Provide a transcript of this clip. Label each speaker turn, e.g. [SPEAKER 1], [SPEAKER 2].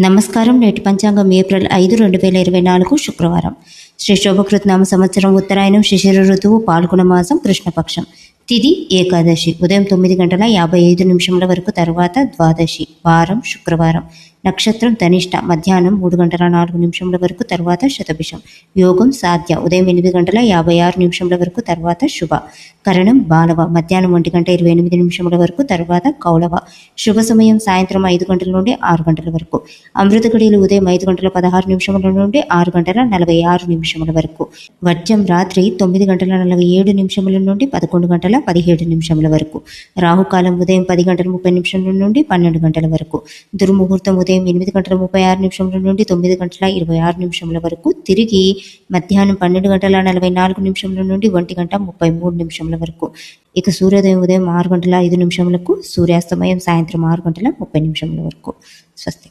[SPEAKER 1] నమస్కారం. నేటి పంచాంగం ఏప్రిల్ ఐదు రెండు వేల ఇరవై నాలుగు శుక్రవారం. శ్రీ శోభకృత్ నామ సంవత్సరం ఉత్తరాయణం శిశిర ఋతువు పాల్గొన మాసం కృష్ణపక్షం. తిది ఏకాదశి. ఉదయం తొమ్మిది గంటల యాభై ఐదు నిమిషముల వరకు తర్వాత ద్వాదశి. వారం శుక్రవారం. నక్షత్రం ధనిష్ట మధ్యాహ్నం మూడు గంటల నాలుగు నిమిషముల వరకు తర్వాత శతభిషం. యోగం సాధ్య. ఉదయం ఎనిమిది గంటల యాభై ఆరు నిమిషముల వరకు తర్వాత శుభ. కరణం బాలవ మధ్యాహ్నం ఒంటి గంట ఇరవై ఎనిమిది నిమిషముల వరకు తర్వాత కౌలవ. శుభ సమయం సాయంత్రం ఐదు గంటల నుండి ఆరు గంటల వరకు. అమృత గడియలు ఉదయం ఐదు గంటల పదహారు నిమిషముల నుండి ఆరు గంటల నలభై ఆరు నిమిషముల వరకు. వర్జం రాత్రి తొమ్మిది గంటల నలభై ఏడు నిమిషముల నుండి పదకొండు గంటల పదిహేడు నిమిషముల వరకు. రాహుకాలం ఉదయం పది గంటల ముప్పై నిమిషముల నుండి పన్నెండు గంటల వరకు. దుర్ముహూర్తం ఉదయం ఎనిమిది గంటల ముప్పై ఆరు నిమిషముల నుండి తొమ్మిది గంటల ఇరవై ఆరు నిమిషముల వరకు తిరిగి మధ్యాహ్నం పన్నెండు గంటల నలభై నాలుగు నిమిషముల నుండి ఒంటి గంట ముప్పై మూడు నిమిషముల వరకు. ఇక సూర్యోదయం ఉదయం ఆరు గంటల ఐదు నిమిషములకు సూర్యాస్తమయం సాయంత్రం ఆరు గంటల ముప్పై నిమిషముల వరకు. స్వస్తి.